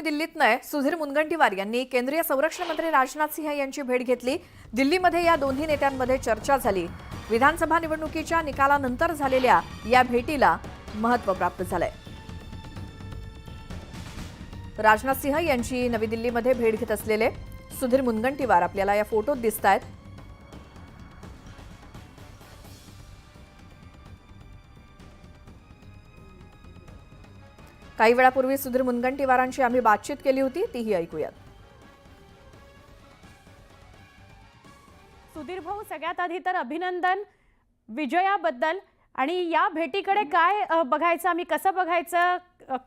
राजधानी दिल्लीत नाही सुधीर मुनगंटीवार यांनी केंद्रीय संरक्षण मंत्री राजनाथ सिंह यांची भेट घेतली. दिल्लीमध्ये या दोन्ही नेत्यांमध्ये चर्चा झाली. विधानसभा निवडणुकीच्या निकालानंतर झालेल्या या भेटीला महत्त्व प्राप्त झालंय. राजनाथ सिंह यांची नवी दिल्लीमध्ये भेट घेत असलेले सुधीर मुनगंटीवार आपल्याला या फोटोत दिसत आहेत काही वेळापूर्वी सुधीर मुनगंटीवारांशी आम्ही बातचीत केली होती तीही ऐकूयात. सुधीर भाऊ सगळ्यात आधी तर अभिनंदन विजयाबद्दल. आणि या भेटीकडे काय बघायचं आम्ही कसं बघायचं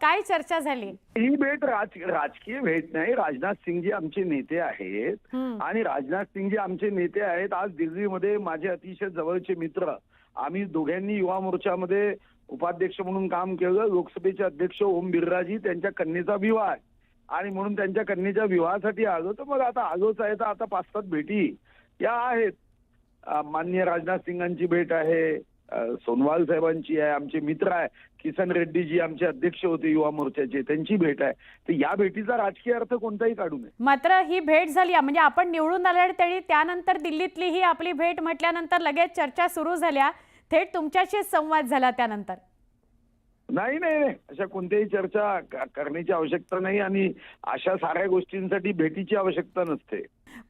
काय चर्चा झाली? ही भेट राज राजकीय भेट नाही. राजनाथ सिंगजी आमचे नेते आहेत. आणि राजनाथ सिंगजी आमचे नेते आहेत. आज दिल्लीमध्ये माझे अतिशय जवळचे मित्र आम्ही दोघांनी युवा मोर्चामध्ये उपाध्यक्ष म्हणून काम केलं. लोकसभेचे अध्यक्ष ओम बिर्राजी त्यांच्या कन्येचा विवाह. आहे आणि म्हणून त्यांच्या कन्येच्या विवाहासाठी आलो. तर मग आता आलोच आहे तर आता पाच सात भेटी या आहेत. मान्य माननीय राजनाथ सिंगांची भेट आहे. सोनवाल साहेबांची आहे आमचे मित्र आहे किसन रेड्डी जी आमचे अध्यक्ष होते युवा मोर्चाचे त्यांची भेट आहे. तर या भेटीचा राजकीय अर्थ कोणताही काढू नये. मात्र ही भेट झाली म्हणजे आपण निवडून आल्या त्यानंतर दिल्लीतली ही आपली भेट म्हटल्यानंतर लगेच चर्चा सुरू झाल्या. थेट तुमच्याशी संवाद झाला त्यानंतर. नाही नाही नाही. अशा कोणत्याही चर्चा करण्याची आवश्यकता नाही आणि अशा साऱ्या गोष्टींसाठी भेटीची आवश्यकता नसते.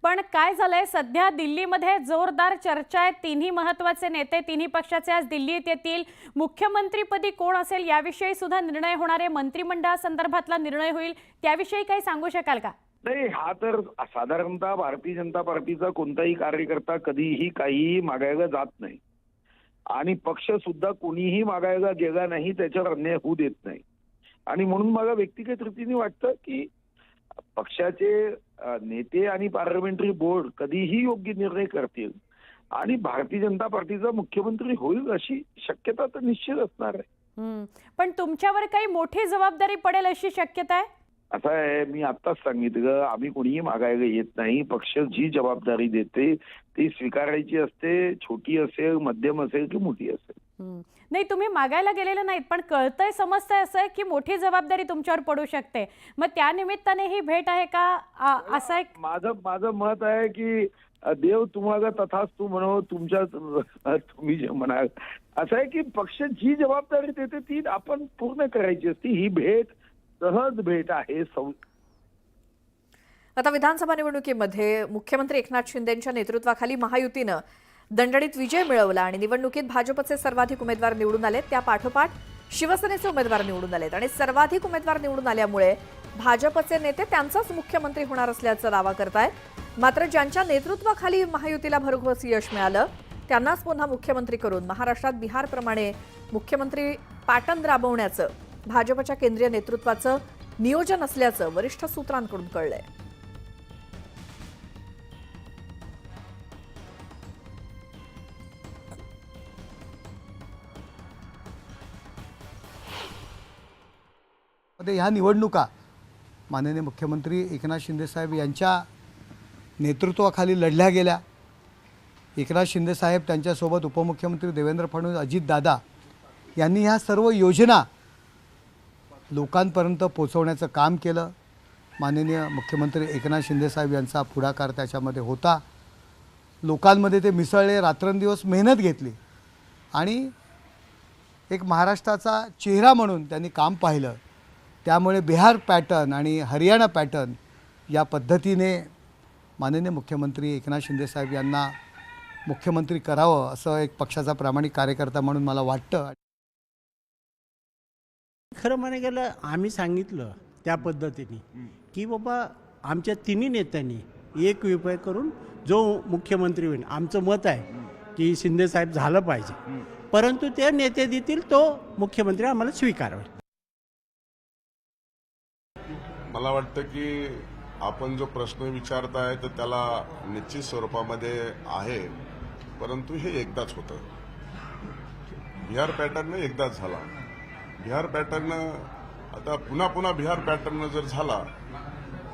पण काय झालंय? सध्या दिल्लीमध्ये जोरदार चर्चा आहे. तिन्ही महत्त्वाचे नेते तिन्ही पक्षाचे आज दिल्लीत येतील. मुख्यमंत्रीपदी कोण असेल याविषयी सुद्धा निर्णय होणार आहे. मंत्रिमंडळासंदर्भातला निर्णय होईल. त्याविषयी काही सांगू शकाल का? नाही हा तर साधारणतः भारतीय जनता पार्टीचा कोणताही कार्यकर्ता कधीही काहीही मागायला जात नाही. आणि पक्ष सुद्धा कोणीही मागायला गेला नाही त्याच्यावर अन्याय होऊ देत नाही. आणि म्हणून मला व्यक्तिगत रीतीने वाटतं की पक्षाचे नेते आणि पार्लमेंटरी बोर्ड कधीही योग्य निर्णय करतील. आणि भारतीय जनता पार्टीचा मुख्यमंत्री होईल अशी शक्यता तर निश्चित असणार आहे. पण तुमच्यावर काही मोठी जबाबदारी पडेल अशी शक्यता आहे? असं आहे मी आत्ताच सांगितलं आम्ही कोणीही मागायला येत नाही. पक्ष जी जबाबदारी देते ती स्वीकारायची असते छोटी असेल मध्यम असेल की मोठी असेल. नाही तुम्ही मागायला गेलेले नाहीत पण कळतंय समजतंय असं आहे की मोठी जबाबदारी तुमच्यावर पडू शकते. मग त्या निमित्ताने ही भेट आहे का? असं एक माझं माझं मत आहे की देव तुम्हाला तथाच तू म्हणो तुमच्या तुम्ही जे म्हणाल. असं आहे की पक्ष जी जबाबदारी देते ती आपण पूर्ण करायची असते. ही भेट सहज भेट आहे सौ आता विधानसभा निवडणुकीमध्ये मुख्यमंत्री एकनाथ शिंदेच्या नेतृत्वाखाली महायुतीनं दणदणीत विजय मिळवला आणि निवडणुकीत भाजपचे सर्वाधिक उमेदवार निवडून आलेत. त्या पाठोपाठ शिवसेनेचे उमेदवार निवडून आलेत आणि सर्वाधिक उमेदवार निवडून आल्यामुळे भाजपचे नेते त्यांचाच मुख्यमंत्री होणार असल्याचा दावा करतायत. मात्र ज्यांच्या नेतृत्वाखाली महायुतीला भरघोस यश मिळालं त्यांनाच पुन्हा मुख्यमंत्री करून महाराष्ट्रात बिहारप्रमाणे मुख्यमंत्री पाटण राबवण्याचं भाजपच्या केंद्रीय नेतृत्वाचं नियोजन असल्याचं वरिष्ठ सूत्रांकडून कळलंय. ह्या निवडणुका माननीय मुख्यमंत्री एकनाथ शिंदेसाहेब यांच्या नेतृत्वाखाली लढल्या गेल्या. एकनाथ शिंदेसाहेब त्यांच्यासोबत उपमुख्यमंत्री देवेंद्र फडणवीस अजितदादा यांनी ह्या सर्व योजना लोकांपर्यंत पोचवण्याचं काम केलं. माननीय मुख्यमंत्री एकनाथ शिंदेसाहेब यांचा पुढाकार त्याच्यामध्ये होता. लोकांमध्ये ते मिसळले रात्रंदिवस मेहनत घेतली. आणि एक महाराष्ट्राचा चेहरा म्हणून त्यांनी काम पाहिलं. त्यामुळे बिहार पॅटर्न आणि हरियाणा पॅटर्न या पद्धतीने माननीय मुख्यमंत्री एकनाथ शिंदेसाहेब यांना मुख्यमंत्री करावं असं एक पक्षाचा प्रामाणिक कार्यकर्ता म्हणून मला वाटतं. खरं म्हणायला गेलं आम्ही सांगितलं त्या पद्धतीने की बाबा आमच्या तिन्ही नेत्यांनी एक विपय करून जो मुख्यमंत्री होईल आमचं मत आहे की शिंदेसाहेब झालं पाहिजे. परंतु ते नेते देतील तो मुख्यमंत्री आम्हाला स्वीकारावा मला वाटतं की आपण जो प्रश्न विचारताय तर त्याला निश्चित स्वरूपामध्ये आहे. परंतु हे एकदाच होतं. बिहार पॅटर्न एकदाच झाला. बिहार पॅटर्न आता पुन्हा पुन्हा बिहार पॅटर्न जर झाला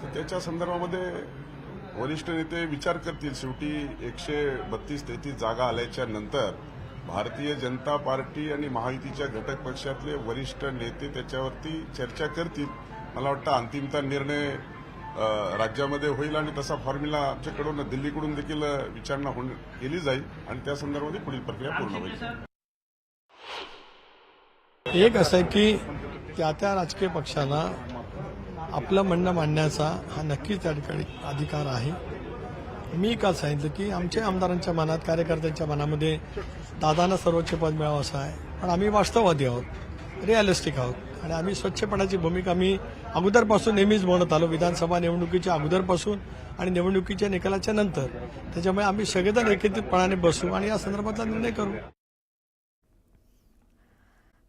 तर त्याच्या संदर्भामध्ये वरिष्ठ नेते विचार करतील. शेवटी एकशे बत्तीस तेहतीस जागा आल्याच्यानंतर भारतीय जनता पार्टी आणि महायुतीच्या घटक पक्षातले वरिष्ठ नेते त्याच्यावरती चर्चा करतील. मला वाटतं अंतिमता निर्णय राज्यामध्ये होईल आणि तसा फॉर्म्युला आमच्याकडून दिल्लीकडून देखील विचारणा होऊन केली जाईल आणि त्या संदर्भात पुढील प्रक्रिया पूर्ण होईल. एक असं आहे की त्या त्या राजकीय पक्षाला आपलं म्हणणं मांडण्याचा हा नक्कीच त्या ठिकाणी अधिकार आहे. मी काल सांगितलं की आमच्या आमदारांच्या मनात कार्यकर्त्यांच्या मनामध्ये दादांना सर्वोच्च पद मिळावं असं आहे. पण आम्ही वास्तववादी आहोत रिअलिस्टिक आहोत. आणि आम्ही स्वच्छपणाची भूमिका मी अगोदरपासून नेहमीच म्हणत आलो विधानसभा निवडणुकीच्या अगोदरपासून आणि निवडणुकीच्या निकालाच्या नंतर. त्याच्यामुळे आम्ही सगळेजण एकत्रितपणाने बसू आणि या संदर्भातला निर्णय करू.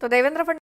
तो देवेंद्र फडणवीस